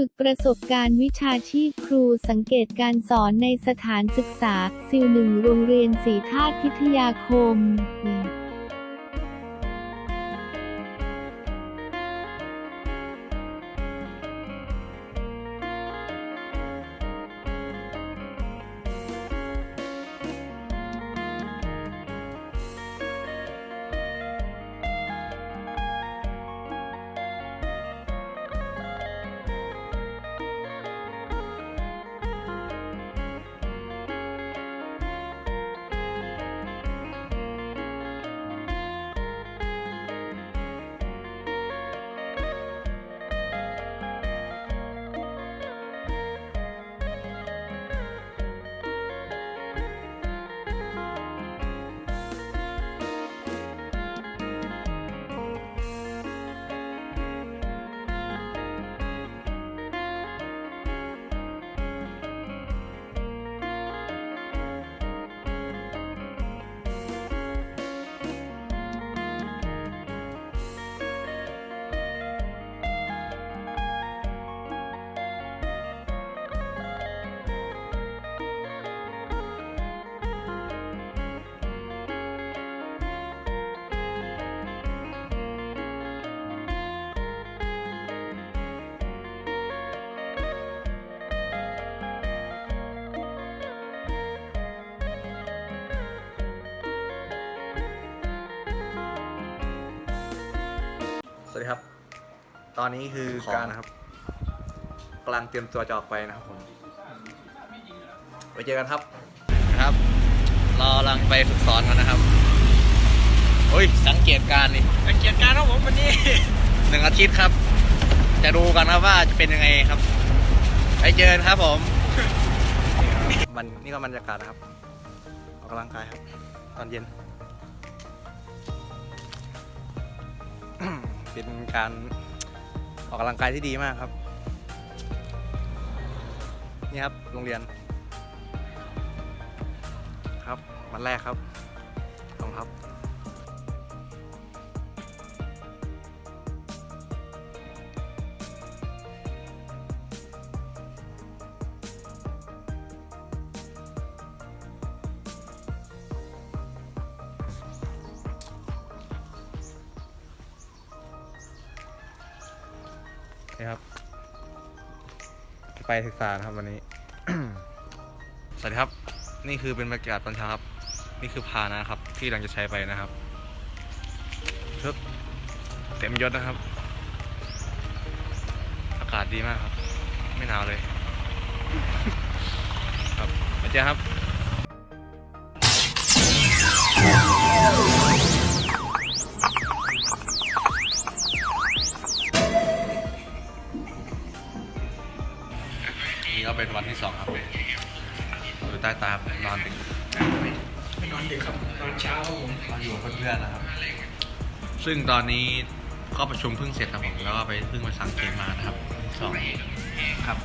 ฝึกประสบการณ์วิชาชีพครูสังเกตการสอนในสถานศึกษา ซิลหนึ่งโรงเรียนศรีธาตุพิทยาคม วัสดีครับ ตอนนี้คือการนะครับกำลังเตรียมตัวจะออกไปนะครับผมไปเจอกันครับครับเรากำลังไปฝึกสอนกันนะครับโอ้ยสังเกตการณ์นี่สังเกตการณ์ครับผมวันนี้ หนึ่งอาทิตย์ครับ จะดูกันครับว่าจะเป็นยังไงครับ ไปเจอกันครับผมมันนี่ก็บรรยากาศนะครับออกกำลังกายครับ ตอนเย็น เป็นการออกกำลังกายที่ดีมากครับ นี่ครับโรงเรียน ครับวันแรกครับของครับ นี่ครับ ไปศึกษานะครับวันนี้ สวัสดีครับ นี่คือเป็นบรรยากาศตอนเช้าครับ นี่คือพานะครับ ที่เราจะใช้ไปนะครับชุดเต็มยศนะครับ อากาศดีมากครับ ไม่หนาวเลย ครับมาเจอครับ ที่สองครับอยู่ใต้ตานอนดึกนอนดึกครับนอนเช้าครับผมเราอยู่กับเพื่อนๆนะครับ ซึ่งตอนนี้ก็ประชุมเพิ่งเสร็จครับผมแล้วก็ไปเพิ่งไปสังเกตมานะครับสองครับ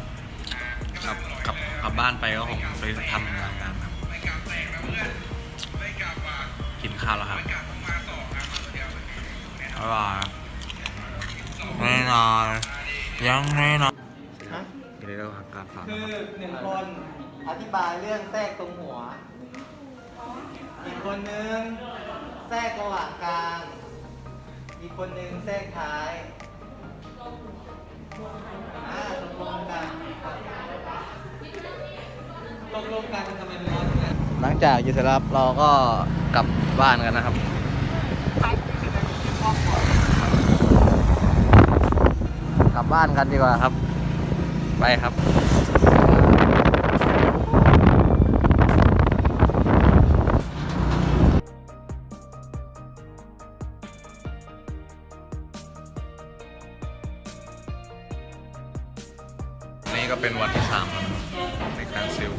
กลับกลับกลับบ้านไปก็คงไปทำงานกันครับกินข้าวแล้วครับอร่อยแน่นอนยังแน่นอน ยินดีต้อนรับการฟังคืนะอครับหนึ่งคนอธิบายเรื่องแทรกตรงหัวอีกคนนึงแทรกระหว่างกลางอีกคนนึงแทรกท้ายอ่าตกลงกันตกลงกันทำไมมันร้อนกันหลังจากอยู่เสร็จแล้วเราก็กลับบ้านกันนะครับ กลับบ้านกันดีกว่าครับ ไปครับนี่ก็เป็นวันที่สามครับในการซิล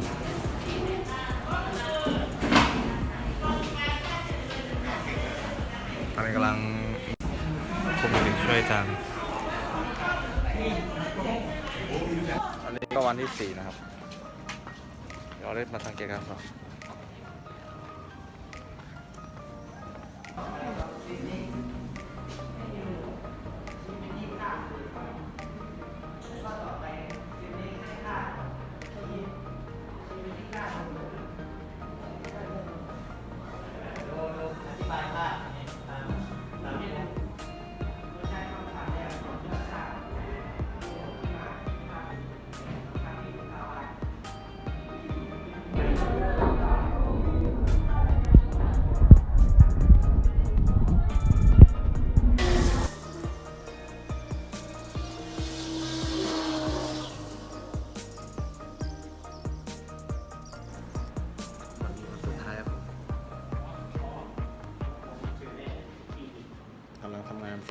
ตอนนี้กำลังคุมเด็กช่วยจารย์อัน วันที่สี่นะครับ เดี๋ยวเราได้มาสังเกตกันต่อ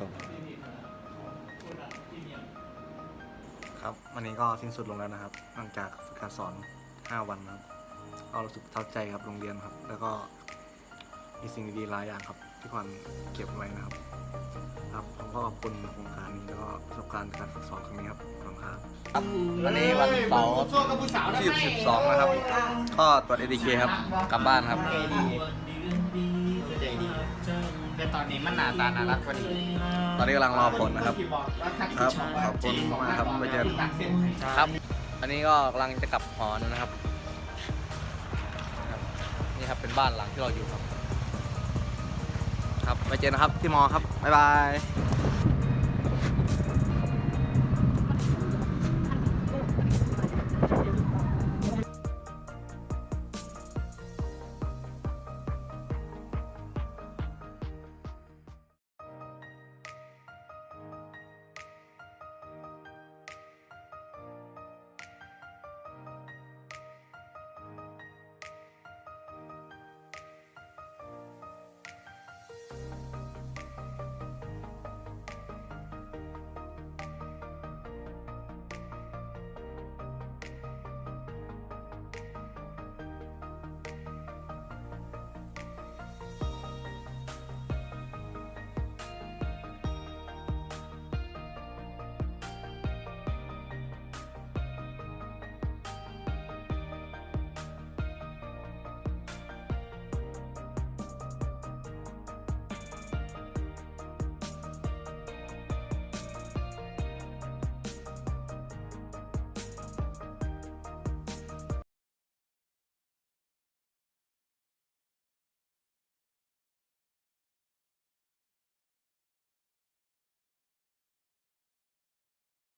ผครับวันนี้ก็สิ้นสุดลงแล้วนะครับ หลังจากฝึกการสอน 5 วันนะครับก็รู้สึกปทัาใจครับโรงเรียนครับ แล้วก็มีสิ่งดีๆหลายอย่างครับ ที่ควรเก็บไว้นะครับ ครับผมก็ขอบคุณโครงการนี้แล้วก็ประสบการณ์การฝึกสอนครั้งนี้ครับขอบคุณครับครับวันนี้วันเสาร์ที่12นะครับ ก็ตรวจเอทีเคครับกลับบ้านครับ ต่ตอนนี้มันหนาตาน่ารักกว่านี้ตอนนี้กำลังรอผลนะครับที่บอกว่าทักครับษิณขอบคุณมากครับไปเจอกันตัดเส้นให้ครับ อันนี้ก็กำลังจะกลับหอนะครับครับ นี่ครับเป็นบ้านหลังที่เราอยู่ครับ ครับไปเจอนะครับที่มอครับบ๊ายบาย